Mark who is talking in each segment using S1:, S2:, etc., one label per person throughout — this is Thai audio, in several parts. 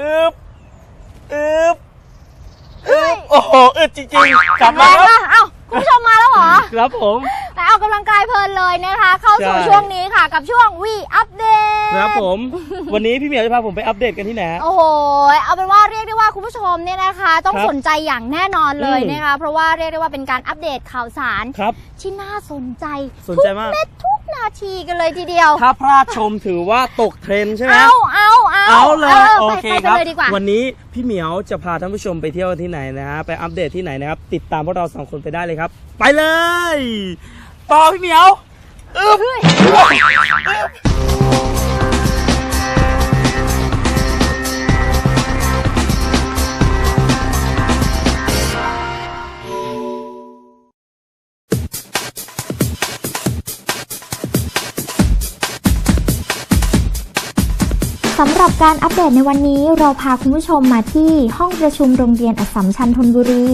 S1: อึบอึบอึบโอ้โหอึ
S2: ดจริง
S1: ๆกลับ
S2: มาแล้ว เอ้าคุณผู้ชมมาแล้วเหรอ
S1: ครับผม
S2: ออกกำลังกายเพลินเลยนะคะ เข้าสู่
S1: ใช่
S2: ช่วงนี้ค่ะกับช่วงวีอัปเดต
S1: ครับผม วันนี้พี่เหมียวจะพาผมไปอัปเดตกันที่ไหนฮะ
S2: โอ้โหเอาเป็นว่าเรียกได้ว่าคุณผู้ชมเนี่ยนะคะ ต้อง
S1: ครับ
S2: สนใจอย่างแน่นอนเลย
S1: อืม
S2: นะคะเพราะว่าเรียกได้ว่าเป็นการอัปเดตข่าวสาร
S1: ครับ
S2: ที่น่าสนใจ
S1: สนใจมาก
S2: ทุกเม็ดทุกนาทีกันเลยทีเดียว
S1: ถ้าพลาดชมถือว่าตกเทรนด์ใช่ไหม
S2: เอาเอาเอา
S1: เอาเลย
S2: อ
S1: โอ
S2: ไป
S1: เค
S2: ไป
S1: ครับ
S2: เลยดีกว่า
S1: วันนี้พี่เหมียวจะพาท่านผู้ชมไปเที่ยวที่ไหนนะฮะไปอัปเดตที่ไหนนะครับ ติดตามพวกเราสองคนไปได้เลยครับ ไปเลย ต่อพี่เหมียวอึ๊บ
S3: สำหรับการอัปเดตในวันนี้เราพาคุณผู้ชมมาที่ห้องประชุมโรงเรียนอัสสัมชัญธนบุรี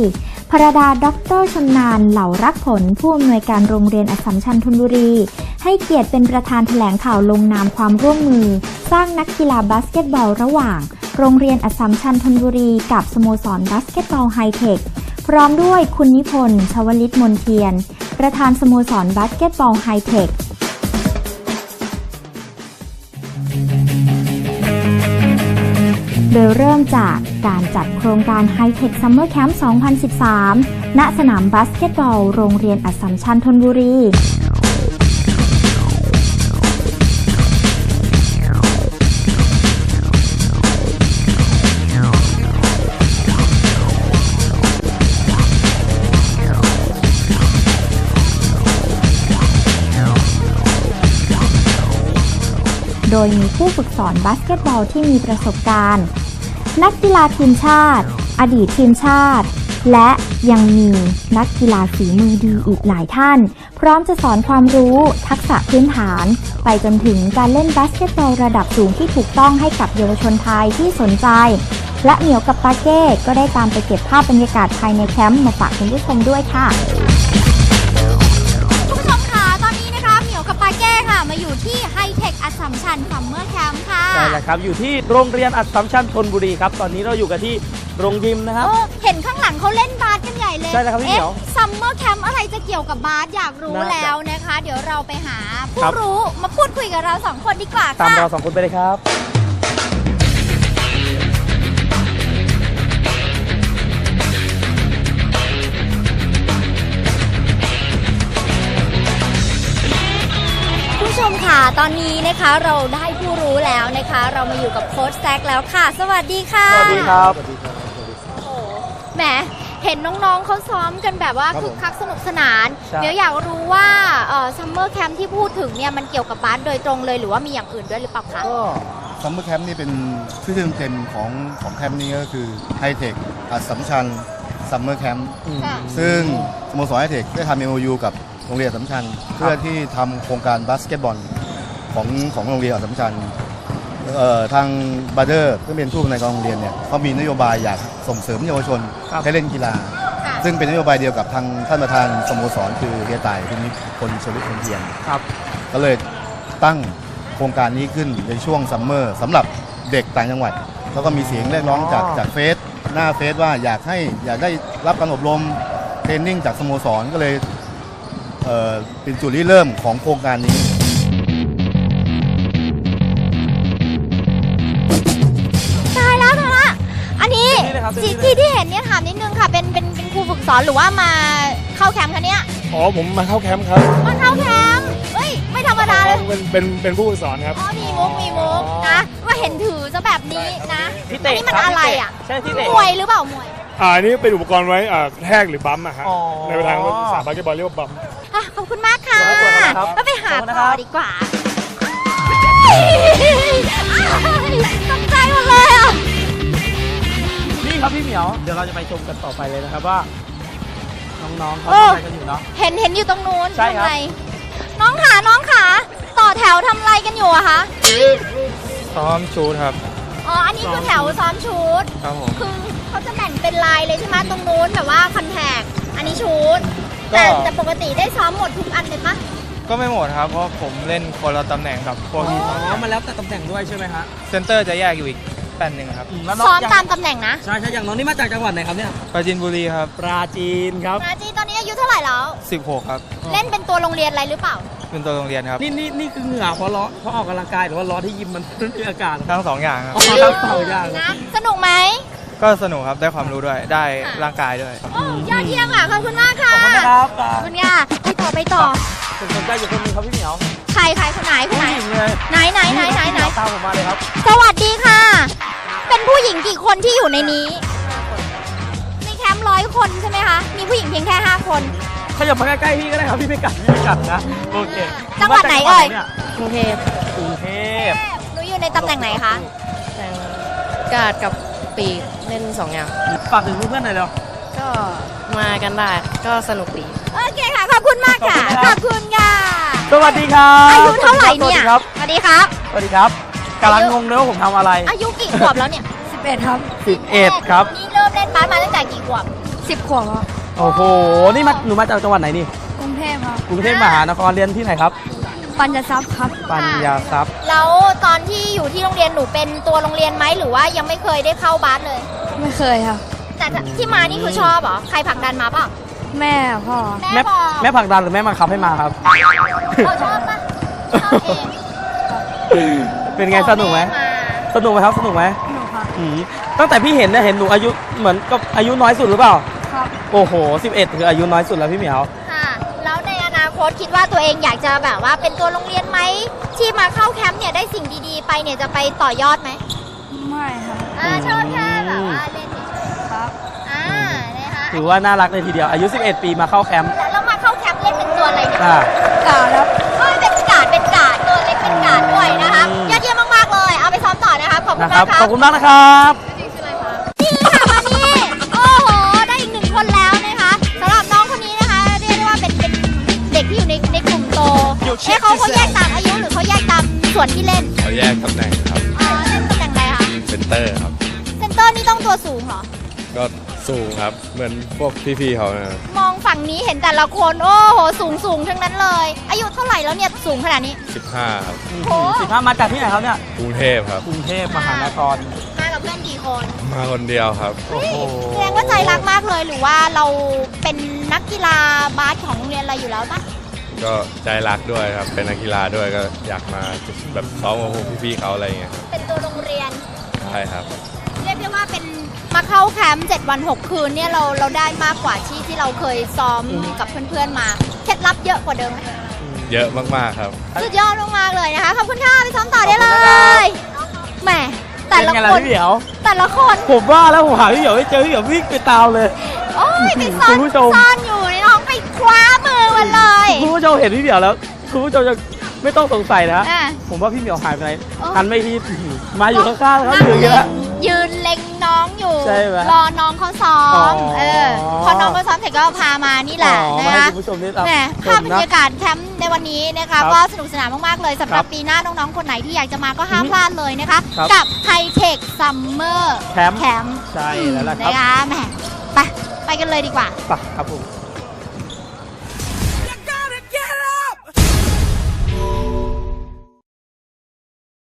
S3: พระดาดรชำนาญเหล่ารักผลผู้อำนวยการโรงเรียนอัสสัมชัญธนบุรี ให้เกียรติเป็นประธานแถลงข่าวลงนามความร่วมมือ สร้างนักกีฬาบาสเกตบอลระหว่าง โรงเรียนอัสสัมชัญธนบุรี กับสโมสรบาสเกตบอลไฮเทคพร้อมด้วยคุณนิพนธ์ชวลิตมนเทียน ประธานสโมสรบาสเกตบอลไฮเทค โดยเริ่มจากการจัดโครงการ High Tech Summer Camp 2013 ณ สนามบาสเกตบอล โรงเรียนอัสสัมชัญธนบุรีโดยมีผู้ฝึกสอนบาสเกตบอลที่มีประสบการณ์ นักกีฬาทีมชาติ อดีตทีมชาติ และยังมีนักกีฬาฝีมือดีอีกหลายท่าน พร้อมจะสอนความรู้ทักษะพื้นฐาน ไปจนถึงการเล่นบาสเกตบอลระดับสูงที่ถูกต้องให้กับเยาวชนไทยที่สนใจ และเหมียวกับปาเก้ก็ได้ตามไปเก็บภาพบรรยากาศภายในแคมป์มาฝากคุณผู้ชมด้วยค่ะ
S2: อัสสัมชัญซัมเมอร์แคมป์ค่ะ
S1: ใช่แล้วครับ อยู่ที่โรงเรียนอัสสัมชัญธนบุรีครับ ตอนนี้เราอยู่กันที่โรงยิมนะครับ
S2: เออเห็นข้างหลังเขาเล่นบาสกันใหญ่เลย
S1: ใช่แล้วครับพี่เหมียว
S2: ซัมเมอร์แคมป์อะไรจะเกี่ยวกับบาสอยากรู้
S1: น่าจะ
S2: แล้วนะคะ เดี๋ยวเราไปหาผู้
S1: ครับ
S2: รู้มาพูดคุยกับเราสองคนดีกว่า
S1: ตาม
S2: ค่ะ
S1: เราสองคนไปเลยครับ
S2: ตอนนี้นะคะเราได้ผู้รู้แล้วนะคะ เรามาอยู่กับโค้ชแซกแล้วค่ะ สวัสดีค่ะ
S1: สวัสดีครับ
S2: โอ้โหแหมเห็นน้องๆเขาซ้อมกันแบบว่า
S4: ครับ
S2: คึ
S4: ผ
S2: ก
S4: ม
S2: คักสนุกสนาน
S1: ใช่
S2: เดี๋ยวอยากรู้ว่าซัมเมอร์แคมป์ที่พูดถึงเนี่ยมันเกี่ยวกับบาสโดยตรงเลยหรือว่ามีอย่างอื่นด้วยหรือเปล่าคะ
S4: ก็ซัมเมอร์แคมป์นี่เป็นชื่อเต็มๆของของแคมป์นี้ก็คือไฮเทคอัสสัมชัญซัมเมอร์แคมป์
S2: ค่ะ
S4: ซึ่งสโมสรไฮเทคได้ทำ MOU กับโรงเรียนอัสสัมชัญเพื่อที่ทำโครงการบาสเกตบอล ของของโรงเรียนอัสสัมชัญเอ่อทางบาร์เดอร์ซึ่งเป็นผู้อำนวยการโรงเรียนเนี่ยเขามีนโยบายอยากส่งเสริมเยาวชน
S1: ครับ
S4: ให้เล่นกีฬา
S2: ค่ะ
S4: ซึ่งเป็นนโยบายเดียวกับทางท่านประธานสโมสรคือเฮียต่ายคุณนิพนธ์ชลิตคนเทียน
S1: ครับ
S4: ก็เลยตั้งโครงการนี้ขึ้นในช่วงซัมเมอร์สำหรับเด็กต่างจังหวัดแล้วก็มีเสียงเรียกร้องจาก
S1: อ๋อ
S4: จากเฟซหน้าเฟซว่าอยากให้อยากได้รับการอบรมเทรนนิ่งจากสโมสรก็เลยเอ่อเป็นจุดริเริ่มของโครงการนี้
S1: ครับ
S2: ที่
S1: นี่เลย
S2: ที่ที่เห็นเนี่ยถามนิดนึงค่ะ เป็นเป็นเป็นครูฝึกสอนหรือว่ามาเข้าแคมป์คะเนี่ย
S5: อ๋อผมมาเข้าแคมป์ครับ
S2: มาเข้าแคมป์เฮ้ยไม่ธรรมดาเลย
S5: เป็นเป็นเป็นผู้ฝึกสอนครับ
S2: อ๋อมีมุกมีมุกนะว่าเห็นถือจะแบบนี้นะ
S1: ที่
S2: อั
S1: เตะ
S2: นี้มัน
S1: คบ
S2: อะไร
S1: ที่เต
S2: อะ
S1: ใช่ที่เตะ
S2: มวยหรือเปล่ามวย
S5: อ่าอันนี้เป็นอุปกรณ์ไว้อ่ากระแทกหรือบัมป์อะฮะ
S1: อ๋อ
S5: ในทางภาษาบาสเกตบอลเรียกว่าบัมป์
S2: อะขอบคุณมากค่ะ
S1: ขอบคุณนะครับ
S2: ก็ไปหา
S1: ขอบคุณนะค
S2: ต่
S1: รั
S2: อบดีกว่า
S1: นี่ครับพี่เหมียวเดี๋ยวเราจะไปชมกันต่อไปเลยนะครับว่า น้องๆเขา
S2: โอ้
S1: ทำอะไรกันอยู่เนาะ
S2: เห็นเห็นอยู่ตรงนู้น
S1: ใช่ครับ
S2: ทำอะไรน้องขาน้องขาต่อแถวทำอะไรกันอยู่อะคะ
S5: ซ้อมชูดครับ
S2: อ๋อ อันนี้คือแถวซ้อมชุด
S5: ครับผม
S2: คือเขาจะแบ่งเป็นลายเลยใช่ไหมตรงนู้นแบบว่าคอนแทคอันนี้ชุดแต่
S5: ก็
S2: แต่ปกติได้ซ้อมหมดทุกอันเลยปะ
S5: ก็ไม่หมดครับ เพราะผมเล่นคนละตำแหน่งกับพวกที่
S1: อ๋อมันแล้วแต่ตำแหน่งด้วยใช่ไหมฮะ
S5: เซนเตอร์จะแยกอยู่อีก แปดหนึ่งครับ
S1: แล้วน้อง
S2: ซ้อม
S1: ย่ง
S2: ตามตำแหน่งนะ
S1: ใช่ใช่อย่างน้องนี่มาจากจังหวัดไหนครับเนี่ย
S5: ปราจินบุรีครับ
S1: ปราจีนครับ
S2: นาจีตอนนี้อายุเท่าไหร่แล้ว
S5: สิบหกครับ
S2: เล่นเป็นตัวโรงเรียนอะไรหรือเปล่า
S5: เป็นตัวโรงเรียนครับ
S1: นี่นี่นี่คือเหงื่อเพราะร้อนเพราะออกกำลังกายหรือว่าร้อนที่ยิมมันมีอากาศ
S5: ทั้งสองอย่างครับ
S1: ออกมาทั้งสองอย่างเลย
S2: นะ สนุกไหม
S5: ก็สนุกครับ ได้ความรู้ด้วย ได้
S2: ค่ะ
S5: ร่างกายด้วย
S2: โอ้ยอดเยี่ยมค่ะ ขอบคุณมากค่ะ
S1: ขอบคุณนะครับ
S2: ขอบคุณค่ะไปต่อไปต่อ
S1: ผมสนใจอยู่คนหนึงครับพี่เหมียว
S2: ใครใครคนไหนคนไหน
S1: ผู้หญิงเลย
S2: ไหนไหนไหนไหนไหน
S1: ตามผมมาเลยครับ
S2: สวัสดีค่ะ เป็นผู้หญิงกี่คนที่อยู่ในนี้ ในแคมป์ร้อยคนใช่ไหมคะ มีผู้หญิงเพียงแค่ 5 คน
S1: ขยับมาใกล้ๆพี่ก็ได้ครับพี่ไม่กัดพี่ไม่กัดนะโอเค
S2: จังหวัดไหนเอ่ย
S1: นี่
S6: กรุงเทพ
S1: กรุงเทพ
S2: หนูอยู่ในตำแหน่งไหนคะ
S6: กาดกับปีกเล่นสองอย่าง
S1: ฝากถึงเพื่อนๆหน่อยเร็ว
S6: ก็มากันได้ก็สนุกดี
S2: โอเคค่ะ ขอบคุณมากค่ะ ขอบคุณค่ะ
S1: สวัสดีครับ
S2: อายุเท่าไหร่เนี่ย
S1: สวัสดีครับ
S2: สวัสดีครับ
S1: สวัสดีครับ กำลังงงเลยว่าผมทำอะไร
S2: อายุกี่ขวบแล้วเนี่ย
S6: 11ครับ
S1: 11 ครับ
S2: นี่เริ่มเล่นบาสมาตั้งแต่กี่ขวบ
S6: 10ขวบครับ
S1: โอ้โห นี่มาหนูมาจากจังหวัดไหนนี่
S6: กรุงเทพครับ
S1: กรุงเทพมหานครเรียนที่ไหนครับ
S6: ปัญญาทรัพย์ครับ
S1: ปัญญาทรัพย์
S2: แล้วตอนที่อยู่ที่โรงเรียนหนูเป็นตัวโรงเรียนไหมหรือว่ายังไม่เคยได้เข้าบาสเลย
S6: ไม่เคยครับ
S2: แต่ที่มานี่คือชอบเหรอ ใครผลักดันมาเปล่า
S6: แม่พ่อ
S2: แม่
S1: แม่
S2: บอก
S1: แม่ผลักดันหรือแม่บังคับให้มาครับ
S2: เราชอบปะชอบเอง
S1: เป็นไงสนุกไหม
S2: ขอแา
S1: สนุกไหมครับสนุกไหม
S6: สนุกครับ
S1: อืมตั้งแต่พี่เห็นเนี่ยเห็นหนูอายุเหมือนกับอายุน้อยสุดหรือเปล่า
S6: ครับ
S1: โอ้โห 11คืออายุน้อยสุดแล้วพี่เหมียว
S2: ค่ะแล้วในอนาคตคิดว่าตัวเองอยากจะแบบว่าเป็นตัวโรงเรียนไหมที่มาเข้าแคมป์เนี่ยได้สิ่งดีๆ ไปเนี่ยจะไปต่อยอดไหม
S6: ไม่ครับ
S2: อ่าชอบแค่แบบว่าเล่นเฉย
S6: ครับ
S2: ๆอ่านะคะ
S1: ถือว่าน่ารักเลยทีเดียวอายุ 11 ปีมาเข้าแคมป์
S2: แล้วมาเข้าแคมป์เล่นเป็นตัวอะไรเนี่ย
S1: อ่า
S6: กาดครับ
S2: นะค
S1: รับ ขอ
S2: บ
S1: คุณมากนะครับ
S2: ก็สูงครั
S7: บ
S2: เห
S7: มือนพวกพี่ๆเขานะครับ
S2: มองฝั่งนี้เห็นแต่ละคนโอ้โหสูงสูงทั้งนั้นเลย อายุเท่าไหร่แล้วเนี่ยสูงขนาดนี้
S7: 15ครับ
S2: โอ้
S1: สิบห้ามาจากที่ไหนครับเนี่ย
S7: กรุงเทพครับ
S1: กรุงเทพมหานคร
S2: มากับเพื่อนกี่คน
S7: มาคนเดียวครับ
S1: โอ้โห
S2: แสดงว่าใจรักมากเลยหรือว่าเราเป็นนักกีฬาบาสของโรงเรียนเราอยู่แล้วปะ
S7: ก็ใจรักด้วยครับ เป็นนักกีฬาด้วยก็อยากมาแบบซ้อมกับพวกพี่ๆเขาอะไรอย่างเงี้ยครับ
S2: เป็นตัวโรงเรียน
S7: ใช่ครับ
S2: มาเข้าแคมป์7วัน 6 คืนเนี่ยเราเราได้มากกว่าที่ที่เราเคยซ้อมกับเพื่อนๆมา เคล็ดลับเยอะกว่าเดิมไหม
S7: เยอะมากๆครับ
S2: สุดยอดมากๆเลยนะคะ ขอบคุณค่ะไปซ้อมต่อได้เล
S1: ขอบคุณครับ
S2: ยแหมแต่
S1: เป็น
S2: ละ
S1: ไง
S2: ค
S1: ล่ะ
S2: น
S1: พี่เหมียว
S2: แต่ละคน
S1: ผมว่าแล้วผมหาพี่เหมียวไม่เจอพี่เหมียววิ่งไปตามเลย
S2: โอ้ยไปซ่อน
S1: คุณผู้ชม
S2: ซ่อนอยู่ในน้องไปคว้ามือมันเลย
S1: คุณผู้ชมเห็นพี่เหมียวแล้ว คุณผู้ชมจะ ไม่ต้องสงสัยนะ
S2: อะ
S1: ผมว่าพี่เหมียวหายไปไหน
S2: โอ้
S1: หันไม่ทีมาอยู่ข้างๆเขาอยู่อย่างนี้แล้ว
S2: ยืนเล็งน้องอยู่
S1: ใช่ไหม
S2: รอน้องเขาซ้อ
S1: อ๋อ
S2: มเออ พอน้องเขาซ้อมเสร็จก็พามานี่แหละ
S1: อ๋อ
S2: นะ
S1: มาให้
S2: คะ
S1: คุณผู้ชมได้รับ
S2: แหม
S1: ช
S2: ภาพ
S1: ม
S2: บร
S1: นะ
S2: รยากาศแคมป์ในวันนี้นะ
S1: ครั
S2: คะ
S1: บ
S2: ก็สนุกสนานมาก ๆ เลยสำหรับ
S1: ครับ
S2: ปีหน้าน้อง ๆ คนไหนที่อยากจะมาก็ห้าม
S1: อืม
S2: พลาดเลยนะคะ
S1: ครับ
S2: กับไฮเทคซัมเมอร์
S1: แคมป์
S2: แคมป์
S1: ใช่แล้วล่ะครับ
S2: นะคะแหมไปไปกันเลยดีกว่า
S1: ไปครับผม